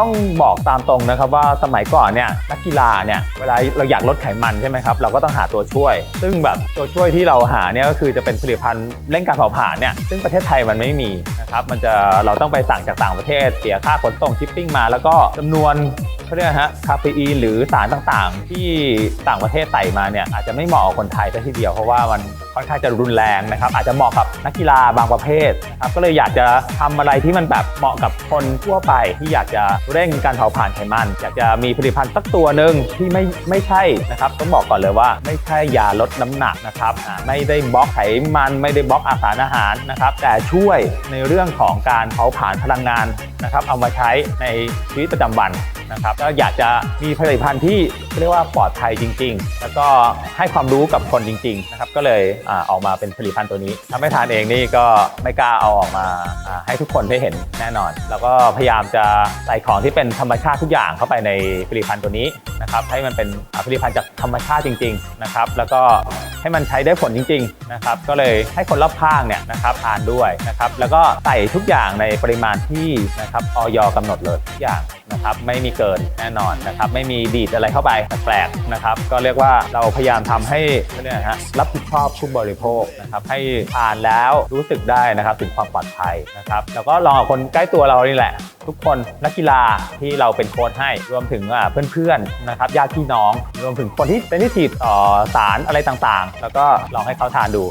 ต้องบอกตามตรงนะครับว่าสมัยก่อนเนี่ยนักกีฬาเนี่ยเวลาเราอยากลดไขมันใช่ไหมครับเราก็ต้องหาตัวช่วย ซึ่งแบบตัวช่วยที่เราหาเนี่ยก็คือจะเป็นผลิตภัณฑ์เร่งการเผาผลาญเนี่ยซึ่งประเทศไทยมันไม่มีนะครับมันจะเราต้องไปสั่งจากต่างประเทศเสียค่าขนส่งชิปปิ้งมา แล้วก็จำนวนเขาเรียกฮะคาเฟอีนหรือสารต่างๆ ที่ต่างประเทศใส่มาเนี่ยอาจจะไม่เหมาะกับคนไทยซะทีเดียวเพราะว่ามันค่อนข้างจะรุนแรงนะครับอาจจะเหมาะกับ นักกีฬาบางประเภทนะครับก็เลยอยากจะทำอะไรที่มันแบบเหมาะกับคนทั่วไป ที่อยากจะเร่งการเผาผลาญไขมัน อยากจะมีผลิตภัณฑ์สักตัวหนึ่งที่ไม่ไม่ใช่นะครับต้องบอกก่อนเลยว่าไม่ใช่ยาลดน้ำหนักนะครับไม่ได้บล็อกไขมัน ไม่ได้บล็อกอาหารอาหารนะครับแต่ช่วยในเรื่องของการเผาผลาญพลังงานนะครับเอามาใช้ในชีวิตประจำวัน นะครับก็อยากจะมีผลิตภัณฑ์ที่เรียกว่าปลอดภัยจริง ๆ แล้วก็ให้ความรู้กับคนจริงๆนะครับก็เลยอออกมาเป็นผลิตภัณฑ์ตัวนี้ถ้าไม่ทานเองนี่ก็ไม่กล้าเอาออกมาให้ทุกคนได้เห็นแน่นอน แล้วก็พยายามจะใส่ของที่เป็นธรรมชาติทุกอย่างเข้าไปในผลิตภัณฑ์ตัวนี้นะครับให้มันเป็นผลิตภัณฑ์จากธรรมชาติจริง ๆ นะครับ แล้วก็ ให้มันใช้ได้ผลจริงๆนะครับก็เลยให้คนรอบข้างเนี่ยนะครับทานด้วยนะครับแล้วก็ใส่ทุกอย่างในปริมาณที่นะครับออยกำหนดเลยทุกอย่างนะครับไม่มีเกินแน่นอนนะครับไม่มีดีดอะไรเข้าไปแปลกๆนะครับก็เรียกว่าเราพยายามทำให้เนี่ยนะฮะรับผิดชอบผู้บริโภคนะครับให้ทานแล้วรู้สึกได้นะครับถึงความปลอดภัยนะครับแล้วก็ลองกับคนใกล้ตัวเรานี่แหละทุกคนนักกีฬาที่เราเป็นโค้ชให้รวมถึงอ่าเพื่อนๆนะครับญาติพี่น้อง รวมถึงคนที่เป็นที่ถีบต่อสารอะไรต่างๆแล้วก็ลองให้เขาทานดู